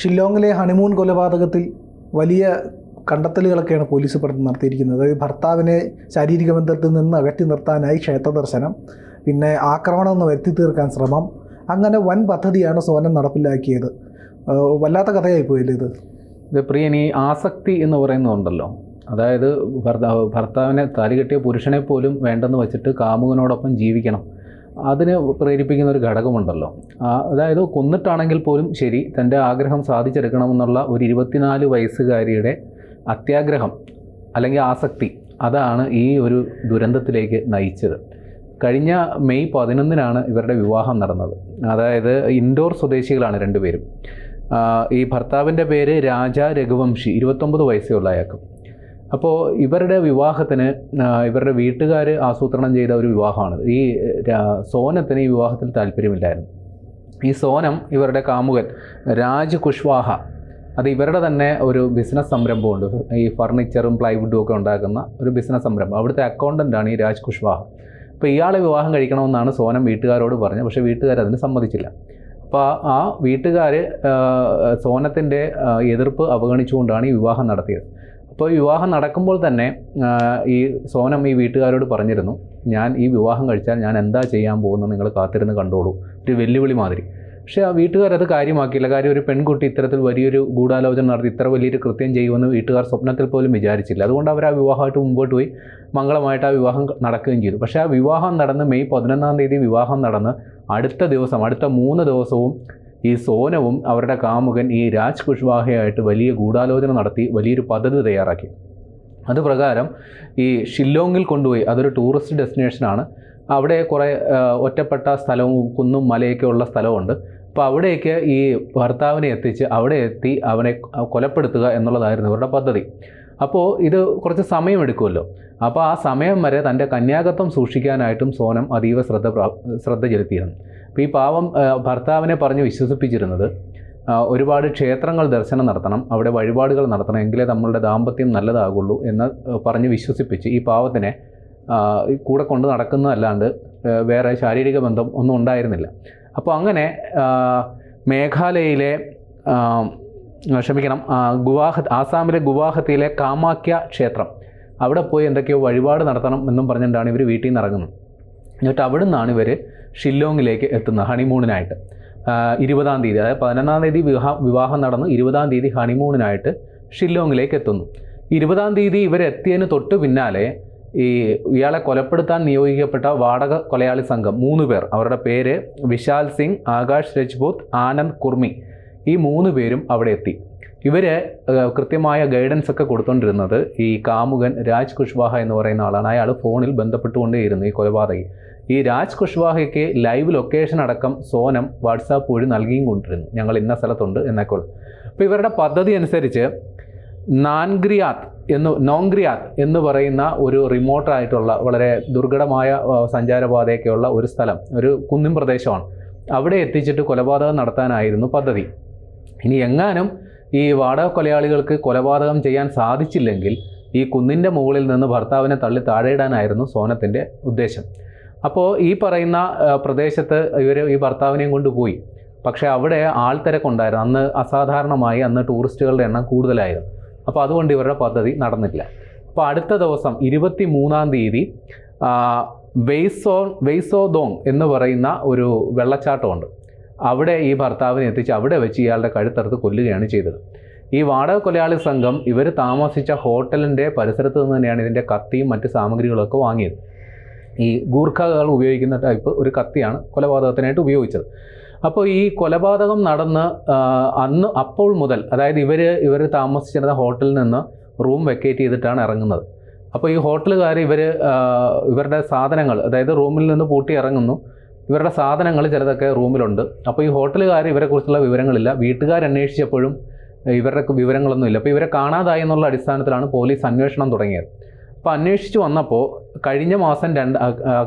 ഷില്ലോങ്ങിലെ honeymoon കൊലപാതകത്തിൽ വലിയ കണ്ടെത്തലുകളൊക്കെയാണ് police പഠനം നടത്തിയിരിക്കുന്നത്. അതായത് ഭർത്താവിനെ ശാരീരിക ബന്ധത്തിൽ നിന്ന് അകറ്റി നിർത്താനായി ക്ഷേത്ര ദർശനം പിന്നെ ആക്രമണം എന്ന് വരുത്തി തീർക്കാൻ ശ്രമം അങ്ങനെ വൻ പദ്ധതിയാണ് സോനം നടപ്പിലാക്കിയത്. വല്ലാത്ത കഥയായി പോയില്ലേ ഇത്? ഇത് പ്രിയൻ ഈ ആസക്തി എന്ന് പറയുന്നതുണ്ടല്ലോ. അതായത് ഭർത്താവ് ഭർത്താവിനെ താലി കെട്ടിയ പുരുഷനെ പോലും വേണ്ടെന്ന് വെച്ചിട്ട് കാമുകനോടൊപ്പം ജീവിക്കണം. അതിന് പ്രേരിപ്പിക്കുന്ന ഒരു ഘടകമുണ്ടല്ലോ. അതായത് കൊന്നിട്ടാണെങ്കിൽ പോലും ശരി തന്റെ ആഗ്രഹം സാധിച്ചെടുക്കണമെന്നുള്ള ഒരു ഇരുപത്തിനാല് വയസ്സുകാരിയുടെ അത്യാഗ്രഹം അല്ലെങ്കിൽ ആസക്തി അതാണ് ഈ ഒരു ദുരന്തത്തിലേക്ക് നയിച്ചത്. കഴിഞ്ഞ മെയ് പതിനൊന്നിനാണ് ഇവരുടെ വിവാഹം നടന്നത്. അതായത് ഇൻഡോർ സ്വദേശികളാണ് രണ്ടുപേരും. ഈ ഭർത്താവിന്റെ പേര് രാജ രഘുവംശി ഇരുപത്തൊമ്പത് വയസ്സേ അയാൾക്ക് അപ്പോൾ ഇവരുടെ വിവാഹത്തിന് ഇവരുടെ വീട്ടുകാർ ആസൂത്രണം ചെയ്ത ഒരു വിവാഹമാണ്. ഈ സോനത്തിന് ഈ വിവാഹത്തിൽ താല്പര്യമില്ലായിരുന്നു. ഈ സോനം ഇവരുടെ കാമുകൻ രാജ് കുഷ്വാഹ അത് ഇവരുടെ തന്നെ ഒരു ബിസിനസ് സംരംഭമുണ്ട്. ഈ ഫർണിച്ചറും പ്ലൈവുഡും ഒക്കെ ഉണ്ടാക്കുന്ന ഒരു ബിസിനസ് സംരംഭം. അവിടുത്തെ അക്കൗണ്ടന്റാണ് ഈ രാജ് കുഷ്വാഹ. അപ്പോൾ ഇയാളെ വിവാഹം കഴിക്കണമെന്നാണ് സോനം വീട്ടുകാരോട് പറഞ്ഞത്. പക്ഷേ വീട്ടുകാർ അതിന് സമ്മതിച്ചില്ല. അപ്പോൾ ആ വീട്ടുകാർ സോനത്തിന്റെ എതിർപ്പ് അവഗണിച്ചുകൊണ്ടാണ് ഈ വിവാഹം നടത്തിയത്. അപ്പോൾ ഈ വിവാഹം നടക്കുമ്പോൾ തന്നെ ഈ സോനം ഈ വീട്ടുകാരോട് പറഞ്ഞിരുന്നു ഞാൻ ഈ വിവാഹം കഴിച്ചാൽ ഞാൻ എന്താ ചെയ്യാൻ പോകുന്നത് നിങ്ങൾ കാത്തിരുന്ന് കണ്ടോളൂ. ഒരു വെല്ലുവിളി മാതിരി. പക്ഷേ ആ വീട്ടുകാരത് കാര്യമാക്കിയില്ല. കാര്യം ഒരു പെൺകുട്ടി ഇത്തരത്തിൽ വലിയൊരു ഗൂഢാലോചന നടത്തി ഇത്ര വലിയൊരു കൃത്യം ചെയ്യുമെന്ന് വീട്ടുകാർ സ്വപ്നത്തിൽ പോലും വിചാരിച്ചില്ല. അതുകൊണ്ട് അവർ ആ വിവാഹമായിട്ട് മുമ്പോട്ട് പോയി മംഗളമായിട്ട് ആ വിവാഹം നടക്കുകയും ചെയ്തു. പക്ഷേ ആ വിവാഹം നടന്ന് മെയ് പതിനൊന്നാം തീയതി വിവാഹം നടന്ന് അടുത്ത ദിവസം അടുത്ത മൂന്ന് ദിവസവും ഈ സോനവും അവരുടെ കാമുകൻ ഈ രാജ് കുഷ്വാഹയായിട്ട് വലിയ ഗൂഢാലോചന നടത്തി വലിയൊരു പദ്ധതി തയ്യാറാക്കി. അത് പ്രകാരം ഈ ഷില്ലോങ്ങിൽ കൊണ്ടുപോയി അതൊരു ടൂറിസ്റ്റ് ഡെസ്റ്റിനേഷനാണ്. അവിടെ കുറേ ഒറ്റപ്പെട്ട സ്ഥലവും കുന്നും മലയൊക്കെ ഉള്ള സ്ഥലമുണ്ട് അപ്പോൾ അവിടേക്ക് ഈ ഭർത്താവിനെ എത്തിച്ച് അവിടെ എത്തി അവനെ കൊലപ്പെടുത്തുക എന്നുള്ളതായിരുന്നു ഇവരുടെ പദ്ധതി. അപ്പോൾ ഇത് കുറച്ച് സമയമെടുക്കുമല്ലോ അപ്പോൾ ആ സമയം വരെ തന്റെ കന്യാകത്വം സൂക്ഷിക്കാനായിട്ടും സോനം അതീവ ശ്രദ്ധ ശ്രദ്ധ ചെലുത്തിയിരുന്നു. അപ്പോൾ ഈ പാവം ഭർത്താവിനെ പറഞ്ഞ് വിശ്വസിപ്പിച്ചിരുന്നത് ഒരുപാട് ക്ഷേത്രങ്ങൾ ദർശനം നടത്തണം അവിടെ വഴിപാടുകൾ നടത്തണം എങ്കിലേ നമ്മളുടെ ദാമ്പത്യം നല്ലതാകുള്ളൂ എന്ന് പറഞ്ഞ് വിശ്വസിപ്പിച്ച് ഈ പാവത്തിനെ കൂടെ കൊണ്ട് നടക്കുന്നതല്ലാണ്ട് വേറെ ശാരീരിക ബന്ധം ഒന്നും ഉണ്ടായിരുന്നില്ല. അപ്പോൾ അങ്ങനെ മേഘാലയയിലെ ക്ഷമിക്കണം. ഗുവാഹത്തി ഗുവാഹ ആസാമിലെ ഗുവാഹത്തിയിലെ കാമാക്യ ക്ഷേത്രം. അവിടെ പോയി എന്തൊക്കെയോ വഴിപാട് നടത്തണം എന്നും പറഞ്ഞിട്ടാണ് ഇവർ വീട്ടിൽ നിന്ന് ഇറങ്ങുന്നത്. എന്നിട്ട് അവിടെ നിന്നാണ് ഇവർ ഷില്ലോങ്ങിലേക്ക് എത്തുന്നത് ഹണിമൂണിനായിട്ട്. ഇരുപതാം തീയതി അതായത് പതിനൊന്നാം തീയതി വിവാഹം വിവാഹം നടന്നു ഇരുപതാം തീയതി ഹണിമൂണിനായിട്ട് ഷില്ലോങ്ങിലേക്ക് എത്തുന്നു. ഇരുപതാം തീയതി ഇവരെത്തിയതിന് തൊട്ട് പിന്നാലെ ഈ ഇയാളെ കൊലപ്പെടുത്താൻ നിയോഗിക്കപ്പെട്ട വാടക കൊലയാളി സംഘം മൂന്ന് പേർ. അവരുടെ പേര് വിശാൽ സിംഗ് ആകാശ് രജ്പൂത് ആനന്ദ് കുർമി. ഈ മൂന്ന് പേരും അവിടെ എത്തി. ഇവർ കൃത്യമായ ഗൈഡൻസ് ഒക്കെ കൊടുത്തുകൊണ്ടിരുന്നത് ഈ കാമുകൻ രാജ് കുഷ്വാഹ എന്ന് പറയുന്ന ആളാണ്. അയാൾ ഫോണിൽ ബന്ധപ്പെട്ടുകൊണ്ടേയിരുന്നു ഈ കൊലപാതകി. ഈ രാജ് കുഷ്വാഹയ്ക്ക് ലൈവ് ലൊക്കേഷൻ അടക്കം സോനം വാട്സാപ്പ് വഴി നൽകിയും കൊണ്ടിരുന്നു. ഞങ്ങൾ ഇന്ന സ്ഥലത്തുണ്ട് എന്നൊക്കെ അപ്പോൾ ഇവരുടെ പദ്ധതി അനുസരിച്ച് നാൻഗ്രിയാത്ത് എന്ന് നോങ്ഗ്രിയാത്ത് എന്ന് പറയുന്ന ഒരു റിമോട്ടായിട്ടുള്ള വളരെ ദുർഘടമായ സഞ്ചാരപാതയൊക്കെയുള്ള ഒരു സ്ഥലം ഒരു കുന്നിൻ പ്രദേശമാണ്. അവിടെ എത്തിച്ചിട്ട് കൊലപാതകം നടത്താനായിരുന്നു പദ്ധതി. ഇനി എങ്ങാനും ഈ വാടക കൊലയാളികൾക്ക് കൊലപാതകം ചെയ്യാൻ സാധിച്ചില്ലെങ്കിൽ ഈ കുന്നിന്റെ മുകളിൽ നിന്ന് ഭർത്താവിനെ തള്ളി താഴെയിടാനായിരുന്നു സോനത്തിന്റെ ഉദ്ദേശം. അപ്പോൾ ഈ പറയുന്ന പ്രദേശത്ത് ഇവർ ഈ ഭർത്താവിനെയും കൊണ്ടുപോയി പക്ഷേ അവിടെ ആൾത്തിരക്കുണ്ടായിരുന്നു അന്ന് അസാധാരണമായി അന്ന് ടൂറിസ്റ്റുകളുടെ എണ്ണം കൂടുതലായിരുന്നു. അപ്പോൾ അതുകൊണ്ട് ഇവരുടെ പദ്ധതി നടന്നില്ല. അപ്പോൾ അടുത്ത ദിവസം ഇരുപത്തി മൂന്നാം തീയതി വെയ്സോ വെയ്സോദോങ് എന്ന് പറയുന്ന ഒരു വെള്ളച്ചാട്ടമുണ്ട്. അവിടെ ഈ ഭർത്താവിനെ എത്തിച്ച് അവിടെ വെച്ച് ഇയാളുടെ കഴുത്തറുത്ത് കൊല്ലുകയാണ് ചെയ്തത്. ഈ വാടക കൊലയാളി സംഘം ഇവർ താമസിച്ച ഹോട്ടലിന്റെ പരിസരത്ത് നിന്ന് തന്നെയാണ് ഇതിന്റെ കത്തിയും മറ്റ് സാമഗ്രികളൊക്കെ വാങ്ങിയത്. ഈ ഗൂർഖകൾ ഉപയോഗിക്കുന്ന ടൈപ്പ് ഒരു കത്തിയാണ് കൊലപാതകത്തിനായിട്ട് ഉപയോഗിച്ചത്. അപ്പോൾ ഈ കൊലപാതകം നടന്ന് അന്ന് അപ്പോൾ മുതൽ അതായത് ഇവർ ഇവർ താമസിച്ചിരുന്ന ഹോട്ടലിൽ നിന്ന് റൂം വെക്കേറ്റ് ചെയ്തിട്ടാണ് ഇറങ്ങുന്നത്. അപ്പോൾ ഈ ഹോട്ടലുകാർ ഇവർ ഇവരുടെ സാധനങ്ങൾ അതായത് റൂമിൽ നിന്ന് പൂട്ടി ഇറങ്ങുന്നു. ഇവരുടെ സാധനങ്ങൾ ചിലതൊക്കെ റൂമിലുണ്ട്. അപ്പോൾ ഈ ഹോട്ടലുകാർ ഇവരെക്കുറിച്ചുള്ള വിവരങ്ങളില്ല. വീട്ടുകാർ അന്വേഷിച്ചപ്പോഴും ഇവരുടെ വിവരങ്ങളൊന്നും ഇല്ല. അപ്പോൾ ഇവരെ കാണാതായി എന്നുള്ള അടിസ്ഥാനത്തിലാണ് പോലീസ് അന്വേഷണം തുടങ്ങിയത്. അപ്പോൾ അന്വേഷിച്ച് വന്നപ്പോൾ കഴിഞ്ഞ മാസം രണ്ട്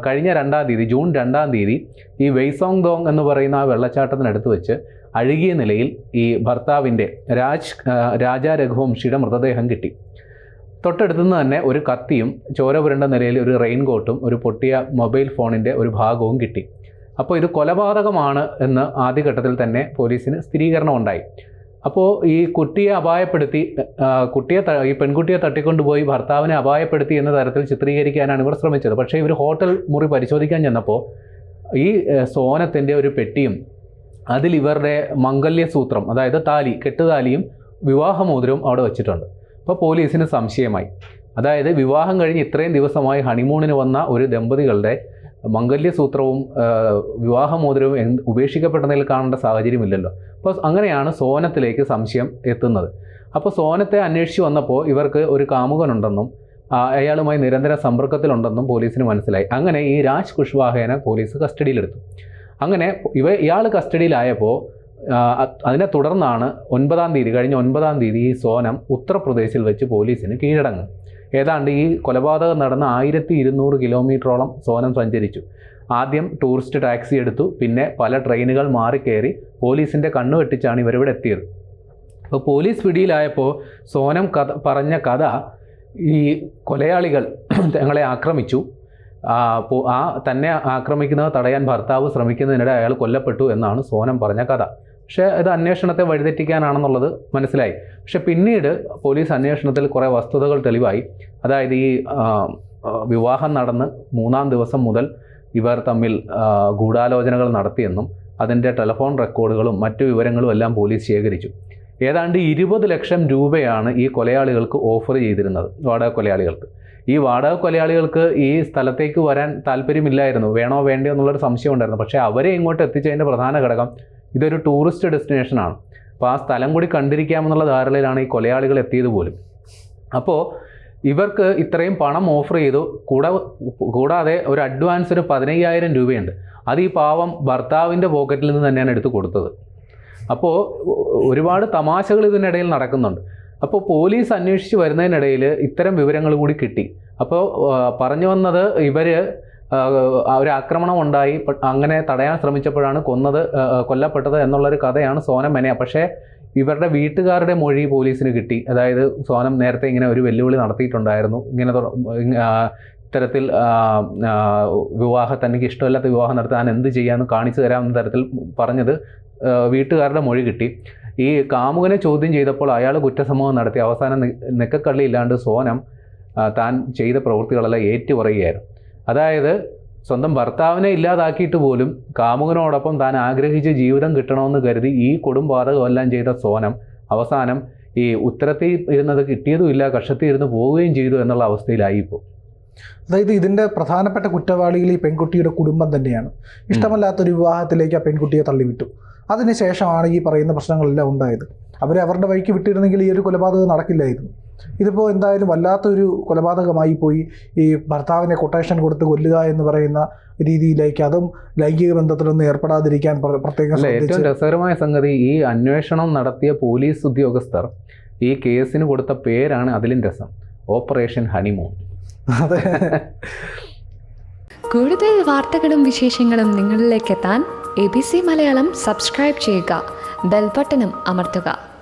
കഴിഞ്ഞ രണ്ടാം തീയതി ജൂൺ രണ്ടാം തീയതി ഈ വെയ്സോങ് ദോങ് എന്ന് പറയുന്ന ആ വെള്ളച്ചാട്ടത്തിനടുത്ത് വെച്ച് അഴുകിയ നിലയിൽ ഈ ഭർത്താവിന്റെ രാജ് രാജാ രഘുവംശിയുടെ മൃതദേഹം കിട്ടി. തൊട്ടടുത്തുനിന്ന് തന്നെ ഒരു കത്തിയും ചോര പുരണ്ട നിലയിൽ ഒരു റെയിൻ കോട്ടും ഒരു പൊട്ടിയ മൊബൈൽ ഫോണിന്റെ ഒരു ഭാഗവും കിട്ടി. അപ്പോൾ ഇത് കൊലപാതകമാണ് എന്ന് ആദ്യഘട്ടത്തിൽ തന്നെ പോലീസിന് സ്ഥിരീകരണം ഉണ്ടായി അപ്പോൾ ഈ കുട്ടിയെ അപായപ്പെടുത്തി കുട്ടിയെ ഈ പെൺകുട്ടിയെ തട്ടിക്കൊണ്ടുപോയി ഭർത്താവിനെ അപായപ്പെടുത്തി എന്ന തരത്തിൽ ചിത്രീകരിക്കാനാണ് ഇവർ ശ്രമിച്ചത്. പക്ഷേ ഇവർ ഹോട്ടൽ മുറി പരിശോധിക്കാൻ ചെന്നപ്പോൾ ഈ സോനത്തിന്റെ ഒരു പെട്ടിയും അതിൽ ഇവരുടെ മംഗല്യസൂത്രം അതായത് താലി കെട്ടുതാലിയും വിവാഹമോതിരവും അവിടെ വെച്ചിട്ടുണ്ട്. അപ്പോൾ പോലീസിന് സംശയമായി. അതായത് വിവാഹം കഴിഞ്ഞ് ഇത്രയും ദിവസമായി ഹണിമൂണിന് വന്ന ഒരു ദമ്പതികളുടെ മംഗല്യസൂത്രവും വിവാഹമോതിരവും എന്ത് ഉപേക്ഷിക്കപ്പെടുന്നതിൽ കാണേണ്ട സാഹചര്യമില്ലല്ലോ. അപ്പോൾ അങ്ങനെയാണ് സോനത്തിലേക്ക് സംശയം എത്തുന്നത്. അപ്പോൾ സോനത്തെ അന്വേഷിച്ച് വന്നപ്പോൾ ഇവർക്ക് ഒരു കാമുകനുണ്ടെന്നും അയാളുമായി നിരന്തര സമ്പർക്കത്തിലുണ്ടെന്നും പോലീസിന് മനസ്സിലായി. അങ്ങനെ ഈ രാജ് കുഷ്വാഹേനെ പോലീസ് കസ്റ്റഡിയിലെടുത്തു. അങ്ങനെ ഇവ ഇയാൾ കസ്റ്റഡിയിലായപ്പോൾ അതിനെ തുടർന്നാണ് ഒൻപതാം തീയതി കഴിഞ്ഞ ഒൻപതാം തീയതി ഈ സോനം ഉത്തർപ്രദേശിൽ വെച്ച് പോലീസിന് കീഴടങ്ങും. ഏതാണ്ട് ഈ കൊലപാതകം നടന്ന ആയിരത്തി ഇരുന്നൂറ് കിലോമീറ്ററോളം സോനം സഞ്ചരിച്ചു. ആദ്യം ടൂറിസ്റ്റ് ടാക്സി എടുത്തു പിന്നെ പല ട്രെയിനുകൾ മാറിക്കയറി പോലീസിന്റെ കണ്ണു വെട്ടിച്ചാണ് ഇവരിവിടെ എത്തിയത്. അപ്പോൾ പോലീസ് പിടിയിലായപ്പോൾ സോനം കഥ പറഞ്ഞ കഥ ഈ കൊലയാളികൾ തങ്ങളെ ആക്രമിച്ചു. ആ, തന്നെ ആക്രമിക്കുന്നത് തടയാൻ ഭർത്താവ് ശ്രമിക്കുന്നതിനിടെ അയാൾ കൊല്ലപ്പെട്ടു എന്നാണ് സോനം പറഞ്ഞ കഥ. പക്ഷേ ഇത് അന്വേഷണത്തെ വഴിതെറ്റിക്കാനാണെന്നുള്ളത് മനസ്സിലായി. പക്ഷെ പിന്നീട് പോലീസ് അന്വേഷണത്തിൽ കുറേ വസ്തുതകൾ തെളിവായി. അതായത് ഈ വിവാഹം നടന്ന് മൂന്നാം ദിവസം മുതൽ ഇവർ തമ്മിൽ ഗൂഢാലോചനകൾ നടത്തിയെന്നും അതിന്റെ ടെലിഫോൺ റെക്കോർഡുകളും മറ്റു വിവരങ്ങളും എല്ലാം പോലീസ് ശേഖരിച്ചു. ഏതാണ്ട് ഇരുപത് ലക്ഷം രൂപയാണ് ഈ കൊലയാളികൾക്ക് ഓഫർ ചെയ്തിരുന്നത് വാടക കൊലയാളികൾക്ക്. ഈ വാടക കൊലയാളികൾക്ക് ഈ സ്ഥലത്തേക്ക് വരാൻ താല്പര്യമില്ലായിരുന്നു വേണോ വേണ്ടയോ എന്നുള്ളൊരു സംശയം ഉണ്ടായിരുന്നു പക്ഷേ അവരെ ഇങ്ങോട്ട് എത്തിച്ചതിന്റെ പ്രധാന ഘടകം ഇതൊരു ടൂറിസ്റ്റ് ഡെസ്റ്റിനേഷനാണ് അപ്പോൾ ആ സ്ഥലം കൂടി കണ്ടിരിക്കാമെന്നുള്ള ധാരണയിലാണ് ഈ കൊലയാളികൾ എത്തിയത് പോലും. അപ്പോൾ ഇവർക്ക് ഇത്രയും പണം ഓഫർ ചെയ്തു. കൂടെ കൂടാതെ ഒരു അഡ്വാൻസ് ഒരു പതിനയ്യായിരം രൂപയുണ്ട്. അത് ഈ പാവം ഭർത്താവിന്റെ പോക്കറ്റിൽ നിന്ന് തന്നെയാണ് എടുത്തു കൊടുത്തത്. അപ്പോൾ ഒരുപാട് തമാശകൾ ഇതിനിടയിൽ നടക്കുന്നുണ്ട്. അപ്പോൾ പോലീസ് അന്വേഷിച്ച് വരുന്നതിനിടയിൽ ഇത്തരം വിവരങ്ങൾ കൂടി കിട്ടി. അപ്പോൾ പറഞ്ഞു വന്നത് ഇവർ ഒരു ആക്രമണം ഉണ്ടായി. അങ്ങനെ തടയാൻ ശ്രമിച്ചപ്പോഴാണ് കൊന്നത് കൊല്ലപ്പെട്ടത് എന്നുള്ളൊരു കഥയാണ് സോനം മെനയ. പക്ഷേ ഇവരുടെ വീട്ടുകാരുടെ മൊഴി പോലീസിന് കിട്ടി. അതായത് സോനം നേരത്തെ ഇങ്ങനെ ഒരു വെല്ലുവിളി നടത്തിയിട്ടുണ്ടായിരുന്നു. ഇങ്ങനെ ഇത്തരത്തിൽ വിവാഹം തനിക്ക് ഇഷ്ടമില്ലാത്ത വിവാഹം നടത്താൻ എന്ത് ചെയ്യാമെന്ന് കാണിച്ചു തരാമെന്ന തരത്തിൽ പറഞ്ഞത് വീട്ടുകാരുടെ മൊഴി കിട്ടി. ഈ കാമുകനെ ചോദ്യം ചെയ്തപ്പോൾ അയാൾ കുറ്റസമ്മതം നടത്തി. അവസാനം നിക്കക്കള്ളി ഇല്ലാണ്ട് സോനം താൻ ചെയ്ത പ്രവൃത്തികളെല്ലാം ഏറ്റുപറയുകയായിരുന്നു. അതായത് സ്വന്തം ഭർത്താവിനെ ഇല്ലാതാക്കിയിട്ട് പോലും കാമുകനോടൊപ്പം താൻ ആഗ്രഹിച്ച ജീവിതം കിട്ടണമെന്ന് കരുതി ഈ കൊടുംപാതകമെല്ലാം ചെയ്ത സോനം അവസാനം ഈ ഉത്തരത്തിൽ ഇരുന്നത് കിട്ടിയതുമില്ല കക്ഷത്തിൽ ഇരുന്ന് പോവുകയും ചെയ്തു എന്നുള്ള അവസ്ഥയിലായി ഇപ്പോൾ അതായത് ഇതിന്റെ പ്രധാനപ്പെട്ട കുറ്റവാളികൾ ഈ പെൺകുട്ടിയുടെ കുടുംബം തന്നെയാണ്. ഇഷ്ടമല്ലാത്തൊരു വിവാഹത്തിലേക്ക് ആ പെൺകുട്ടിയെ തള്ളിവിട്ടു. അതിനുശേഷമാണ് ഈ പറയുന്ന പ്രശ്നങ്ങളെല്ലാം ഉണ്ടായത്. അവരെ അവരുടെ വഴിക്ക് വിട്ടിരുന്നെങ്കിൽ ഈ ഒരു കൊലപാതകം നടക്കില്ലായിരുന്നു. ഇതിപ്പോൾ എന്തായാലും വല്ലാത്തൊരു കൊലപാതകമായി പോയി. ഈ ഭർത്താവിനെ കൊട്ടേഷൻ കൊടുത്ത് കൊല്ലുക എന്ന് പറയുന്ന രീതിയിലേക്ക് അതും ലൈംഗിക ബന്ധത്തിലൊന്നും ഏർപ്പെടാതിരിക്കാൻ പ്ര- പ്രത്യേകം ഏറ്റവും രസകരമായ സംഗതി ഈ അന്വേഷണം നടത്തിയ പോലീസ് ഉദ്യോഗസ്ഥർ ഈ കേസിന് കൊടുത്ത പേരാണ് അതിലും രസം. Operation honeymoon. അതെ. കൂടുതൽ വാർത്തകളും വിശേഷങ്ങളും നിങ്ങളിലേക്ക് എത്താൻ A B C Malayalam subscribe ചെയ്യുക. ബെൽബട്ടനും അമർത്തുക.